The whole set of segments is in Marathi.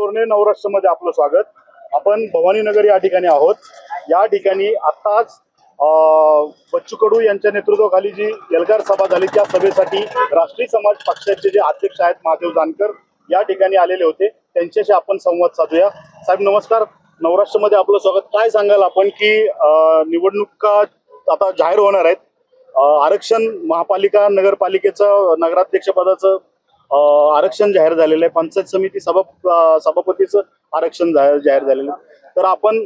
तोरणे नवराष्ट्रमध्ये आपलं स्वागत. आपण भवानीनगर या ठिकाणी आहोत. या ठिकाणी आत्ताच बच्चू कडू यांच्या नेतृत्वाखाली जी एल्गार सभा झाली त्या सभेसाठी राष्ट्रीय समाज पक्षाचे जे अध्यक्ष आहेत महादेव जानकर या ठिकाणी आलेले होते. त्यांच्याशी आपण संवाद साधूया. साहेब नमस्कार. नवराष्ट्रमध्ये आपलं स्वागत. काय सांगाल आपण की निवडणुका आता जाहीर होणार आहेत. आरक्षण महापालिका नगरपालिकेचं नगराध्यक्षपदाचं आरक्षण जाहीर झालेलं आहे. पंचायत समिती सभा सभापतीचं आरक्षण जाहीर जाहीर झालेलं आहे. तर आपण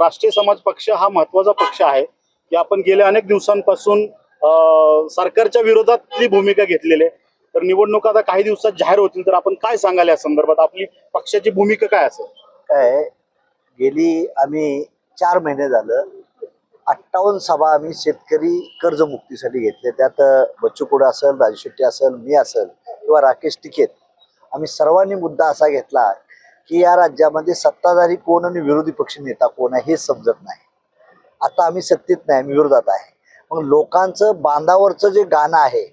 राष्ट्रीय समाज पक्ष हा महत्त्वाचा पक्ष आहे की आपण गेल्या अनेक दिवसांपासून सरकारच्या विरोधातली भूमिका घेतलेली आहे. तर निवडणुका आता काही दिवसात जाहीर होतील. तर आपण काय सांगाल या संदर्भात? आपली पक्षाची भूमिका काय असेल? काय गेली आम्ही चार महिने झालं. अठ्ठावन्न सभा आम्ही शेतकरी कर्जमुक्तीसाठी घेतले. त्यात बच्चू कुडा असेल राजू शेट्टी असेल मी असेल किंवा राकेश टिकेत आम्ही सर्वांनी मुद्दा असा घेतला की या राज्यामध्ये सत्ताधारी कोण आणि विरोधी पक्ष नेता कोण आहे हे समजत नाही. आता आम्ही सत्तेत नाही आम्ही विरोधात आहे. मग लोकांचं बांधावरचं जे गाणं आहे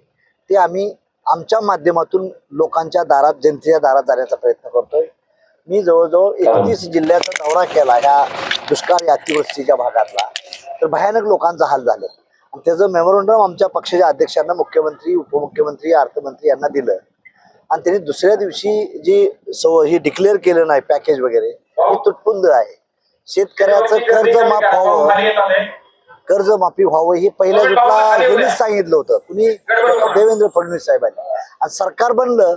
ते आम्ही आमच्या माध्यमातून लोकांच्या दारात जनतेच्या दारात जाण्याचा प्रयत्न करतोय. मी जवळजवळ एकतीस जिल्ह्याचा दौरा केला ह्या दुष्काळी अतिवृष्टीच्या भागातला. तर भयानक लोकांचा हाल झालं. आणि त्याचं मेमोरंडम आमच्या पक्षाच्या अध्यक्षांना मुख्यमंत्री उपमुख्यमंत्री अर्थमंत्री यांना दिलं. आणि त्यांनी दुसऱ्या दिवशी जी सव ही डिक्लेअर केलं नाही पॅकेज वगैरे हे तुटपुंज आहे. शेतकऱ्याचं कर्ज माफ व्हावं. कर्जमाफी व्हावं हे पहिल्या जुटला ह्यांनीच सांगितलं होतं. कुणी? देवेंद्र फडणवीस साहेबांनी. आणि सरकार बनलं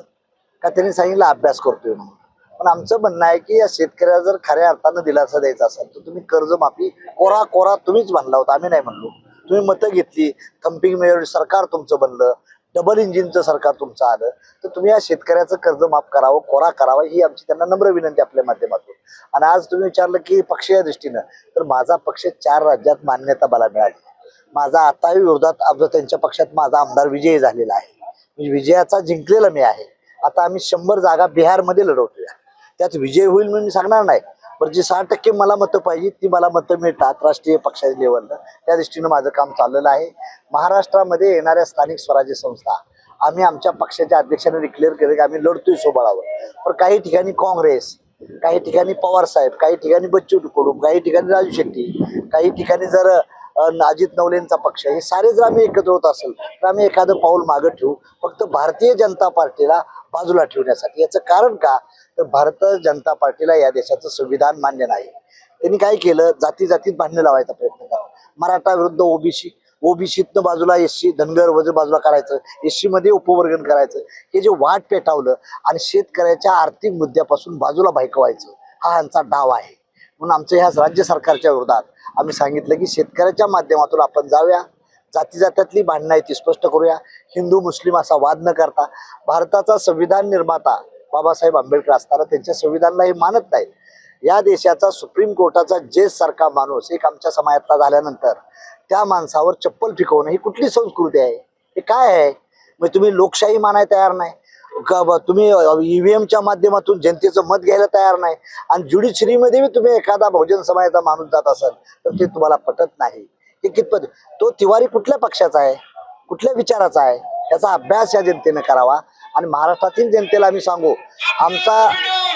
का त्यांनी सांगितलं अभ्यास करतोय म्हणून. पण आमचं म्हणणं आहे की या शेतकऱ्याला जर खऱ्या अर्थानं दिलासा द्यायचा असेल तर तुम्ही कर्जमाफी कोरा कोरा तुम्हीच म्हणला होता. आम्ही नाही म्हणलो. तुम्ही मतं घेतली. थम्पिंग म्हणजे मेजॉरिटी सरकार तुमचं बनलं. डबल इंजिनचं सरकार तुमचं आलं. तर तुम्ही या शेतकऱ्याचं कर्ज माफ करावं कोरा करावा ही आमची त्यांना नम्र विनंती आपल्या माध्यमातून. आणि आज तुम्ही विचारलं की पक्षीय दृष्टीनं तर माझा पक्ष चार राज्यात मान्यता मला मिळाली. माझा आताही विरोधात आमचा त्यांच्या पक्षात माझा आमदार विजयी झालेला आहे. म्हणजे विजयाचा जिंकलेला मी आहे. आता आम्ही शंभर जागा बिहारमध्ये लढवतोय. त्यात विजय होईल म्हणून मी सांगणार नाही. पण जी सहा टक्के मला मतं पाहिजे ती मला मतं मिळतात राष्ट्रीय पक्षाच्या लेवलला त्या दृष्टीनं माझं काम चाललेलं आहे. महाराष्ट्रामध्ये येणाऱ्या स्थानिक स्वराज्य संस्था आम्ही आमच्या पक्षाच्या अध्यक्षाने डिक्लेअर केलं की आम्ही लढतोय सोबळावर. पण काही ठिकाणी काँग्रेस काही ठिकाणी पवार साहेब काही ठिकाणी बच्चू कडू काही ठिकाणी राजू शेट्टी काही ठिकाणी जर अजित नवलेंचा पक्ष हे सारे जर आम्ही एकत्र होत असेल. तर आम्ही एखादं पाऊल मागं ठेवू. फक्त भारतीय जनता पार्टीला बाजूला ठेवण्यासाठी. याचं कारण का? तर भारतीय जनता पार्टीला या देशाचं संविधान मान्य नाही. त्यांनी काय केलं? जाती जातीत भांडणं लावायचा प्रयत्न करा मराठा विरुद्ध ओबीसी ओबीसीतनं बाजूला एससी धनगर वजू बाजूला करायचं. एससी मध्ये उपवर्गण करायचं. हे जे वाट पेटावलं आणि शेतकऱ्याच्या आर्थिक मुद्द्यापासून बाजूला भायकवायचं हा यांचा डाव आहे. म्हणून आमचं ह्या राज्य सरकारच्या विरोधात आम्ही सांगितलं की शेतकऱ्याच्या माध्यमातून आपण जाऊया. जाती जात्यातली भांडणं आहे ती स्पष्ट करूया. हिंदू मुस्लिम असा वाद न करता भारताचा संविधान निर्माता बाबासाहेब आंबेडकर असताना त्यांच्या संविधानला हे मानत नाहीत. या देशाचा सुप्रीम कोर्टाचा जज सारखा माणूस एक आमच्या समाजातला झाल्यानंतर त्या माणसावर चप्पल फिकवणं ही कुठली संस्कृती आहे? हे काय आहे? मग तुम्ही लोकशाही मानायला तयार नाही. का तुम्ही ईव्हीएमच्या माध्यमातून जनतेचं मत घ्यायला तयार नाही. आणि ज्युडिशरीमध्ये तुम्ही एखादा बहुजन समाजाचा माणूस जात असाल तर ते तुम्हाला पटत नाही. ते कितपत तो तिवारी कुठल्या पक्षाचा आहे? कुठल्या विचाराचा आहे? याचा अभ्यास या जनतेने करावा. आणि महाराष्ट्रातील जनतेला आम्ही सांगू आमचा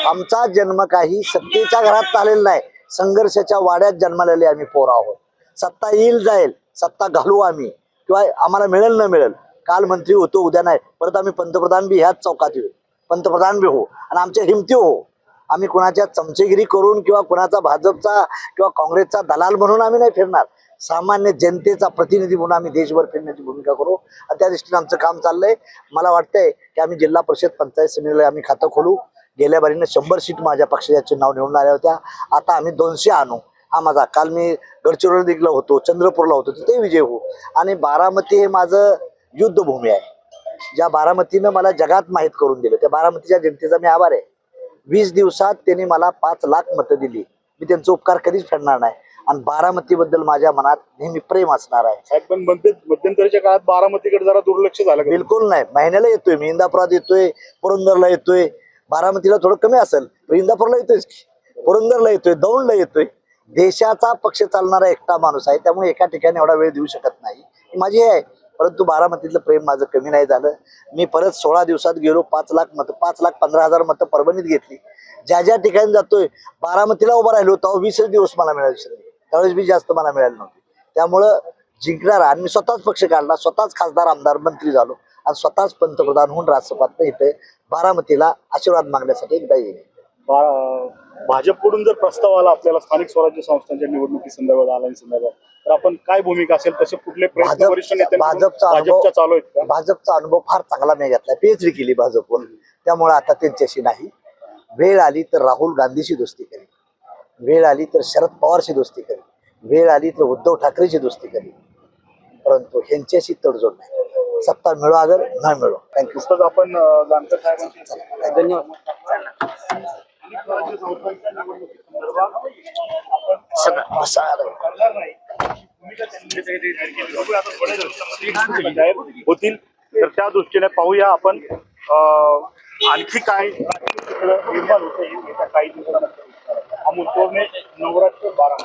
आमचा जन्म काही सत्तेच्या घरात आलेला नाही. संघर्षाच्या वाड्यात जन्मलेले आम्ही पोर आहोत. सत्ता येईल जाईल सत्ता घालू आम्ही. किंवा आम्हाला मिळेल न मिळेल. काल मंत्री होतो उद्या नाही. परत आम्ही पंतप्रधान बी ह्याच चौकात येऊ. पंतप्रधान बी हो आणि आमच्या हिमती हो आम्ही कुणाच्या चमचेगिरी करून किंवा कुणाचा भाजपचा किंवा काँग्रेसचा दलाल म्हणून आम्ही नाही फिरणार. सामान्य जनतेचा प्रतिनिधी म्हणून आम्ही देशभर फिरण्याची भूमिका करू. आणि त्या दृष्टीने आमचं काम चाललंय. मला वाटतंय की आम्ही जिल्हा परिषद पंचायत समितीला आम्ही खातं खोलू. गेल्या बारीनं शंभर सीट माझ्या पक्षाच्या नाव निवडून आल्या होत्या. आता आम्ही दोनशे आणू. हा माझा काल मी गडचिरोली दिगला होतो चंद्रपूरला होतो तिथे विजय होऊ. आणि बारामती हे माझं युद्धभूमी आहे. ज्या बारामतीनं मला जगात माहीत करून दिलं त्या बारामतीच्या जनतेचा मी आभार आहे. वीस दिवसात त्यांनी मला पाच लाख मतं दिली. मी त्यांचा उपकार कधीच फेडणार नाही. आणि बारामतीबद्दल माझ्या मनात नेहमी प्रेम असणार आहे. साहेब पण मध्य मध्यंतरीच्या काळात बारामतीकडे जरा दुर्लक्ष झालं का? बिलकुल नाही. महिन्याला येतोय. मी इंदापुरात येतोय. पुरंदरला येतोय. बारामतीला थोडं कमी असेल पण इंदापूरला येतोयच की. पुरंदरला येतोय दौंडला येतोय. देशाचा पक्ष चालणारा एकटा माणूस आहे. त्यामुळे एका ठिकाणी एवढा वेळ देऊ शकत नाही. ही माझी हे आहे. परंतु बारामतीतलं प्रेम माझं कमी नाही झालं. मी परत सोळा दिवसात गेलो पाच लाख मतं पाच लाख पंधरा हजार मतं परभणीत घेतली. ज्या ज्या ठिकाणी जातोय बारामतीला उभा राहिलो तेव्हा वीसच दिवस मला मिळाले दुसरे. त्यावेळेस बी जास्त मला मिळाले नव्हते. त्यामुळं जिंकणारा आणि मी स्वतःच पक्ष काढला स्वतःच खासदार आमदार मंत्री झालो आणि स्वतःच पंतप्रधान होऊन राज्यसभात इथे बारामतीला आशीर्वाद मागण्यासाठी एकदा येईल. भाजपकडून जर प्रस्ताव आला आपल्याला स्थानिक स्वराज्य संस्थांच्या निवडणुकी संदर्भात आला संदर्भात तर आपण काय भूमिका असेल तसे कुठले प्रयत्न वरिष्ठ भाजपचा भाजपच्या चालू आहेत का? भाजपचा अनुभव फार चांगला मी घेतला पीएचडी केली भाजपवर त्यामुळे आता त्यांच्याशी नाही. वेळ आली तर राहुल गांधीशी दोस्ती करी वेळ आली तर शरद पवारशी दोस्ती करी वेळ आली तर उद्धव ठाकरेची दोस्ती करी परंतु ह्यांच्याशी तडजोड नाही. सत्ता मिळो अगर न मिळो. थँक्यू आपण धन्यवाद. स्थानिक स्वराज्य संस्थांच्या निवडणुकी संदर्भात आपण सगळं बसा. करणार नाही भूमिका त्यांनी बघूया आता थोड्या दिवसामध्ये जाहीर होतील तर त्या दृष्टीने पाहूया आपण अं, आणखी काय राजकीय चित्र निर्माण होतं येईल येत्या काही दिवसानंतर अमोल तोरणे नवरात्र बारा